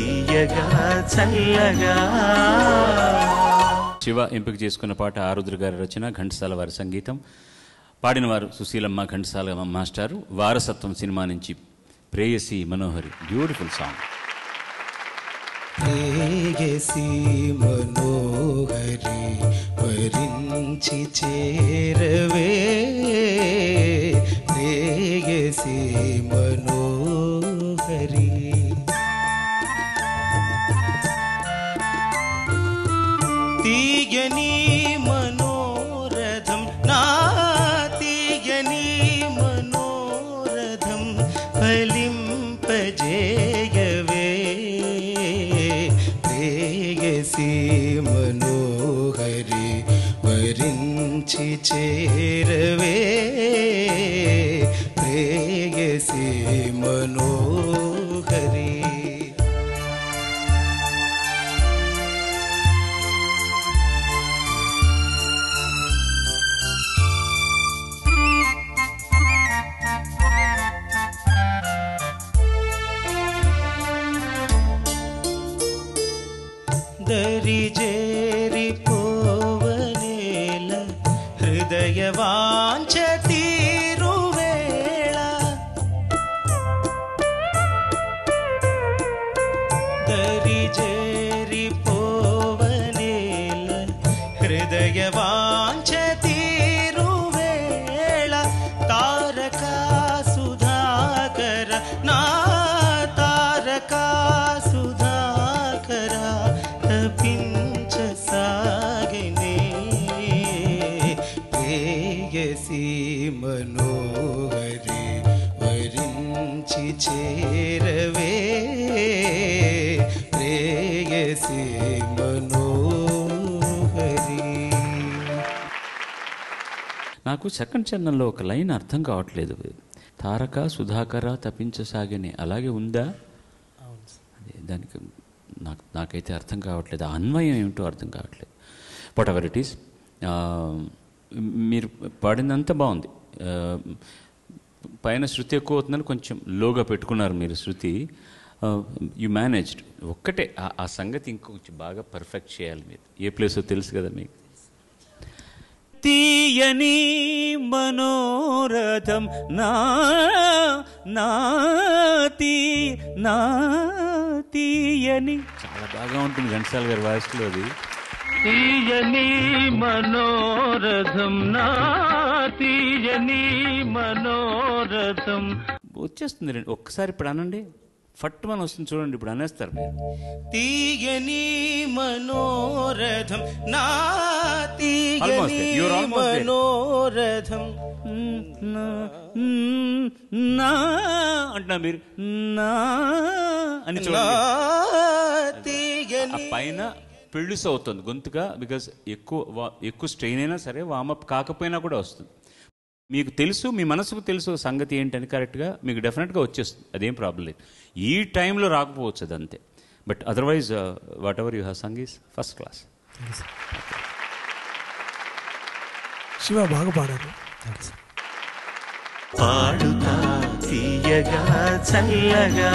తీయగా చల్లగా. శివ ఎంపిక చేసుకున్న పాట ఆరుద్ర గారి రచన ఘంటసాల వారి సంగీతం. పాడిన వారు సుశీలమ్మ ఘంటసాల మాస్టారు. వారసత్వం సినిమా నుంచి ప్రేయసి మనోహరి. Beautiful song. ప్రేయసి మనోహరి వరించి చేరవే. ప్రేయసి మనోహరి తీయని మనోరథం నా తీయని మనోరథం ఫలింపజేయవే ప్రేయసి మనోహరి వరించి చేరవే ప్రేయసి మనోహరి तरी जे ప్రేయసి మనోహరి వరించి చేరవే. ప్రేయసి మనోహరి. నాకు సెకండ్ చరణంలో ఒక లైన్ అర్థం కావట్లేదు. తారక సుధాకర తప్పించసాగని అలాగే ఉందా? అదే దానికి నాకు నాకైతే అర్థం కావట్లేదు. ఆ అన్వయం ఏమిటో అర్థం కావట్లేదు. వాట్ ఎవర్ ఇట్ ఈస్ మీరు పాడిందంతా బాగుంది. పైన శృతి ఎక్కువ అవుతుందని కొంచెం లోగా పెట్టుకున్నారు మీరు శృతి. యు మేనేజ్డ్ ఒక్కటే ఆ- సంగతి ఇంకొంచెం బాగా పర్ఫెక్ట్ చేయాలి మీరు. ఏ ప్లేసో తెలుసు కదా మీకు? తీయని మనోరథం నా నాతి నా తీయని. చాలా బాగా ఉంటుంది ఘంటసాల గారి వాయిస్లో అది. తీయని మనోరథం నా తీయని మనోరథం. వచ్చేస్తుంది రండి ఒక్కసారి ఇప్పుడు అనండి. ఫట్ మన వస్తుంది చూడండి ఇప్పుడు అనేస్తారు మీరు. తీయని మనోరథం నా. తీయని. మనోరథం. నా అంటున్నా మీరు. నా అని చూడండి. పైన పెళ్ళిస్ అవుతుంది గొంతుగా బికాజ్ ఎక్కువ ఎక్కువ స్ట్రెయిన్ అయినా సరే వామప్ కాకపోయినా కూడా వస్తుంది. మీకు తెలుసు మీ మనసుకు తెలుసు సంగతి ఏంటని కరెక్ట్గా మీకు డెఫినెట్గా వచ్చేస్తుంది. అదేం ప్రాబ్లం లేదు. ఈ టైంలో రాకపోవచ్చు అది అంతే but otherwise what you have sung is first class Shiva బాగా పాడారు. పాడుతా తీయగా చల్లగా.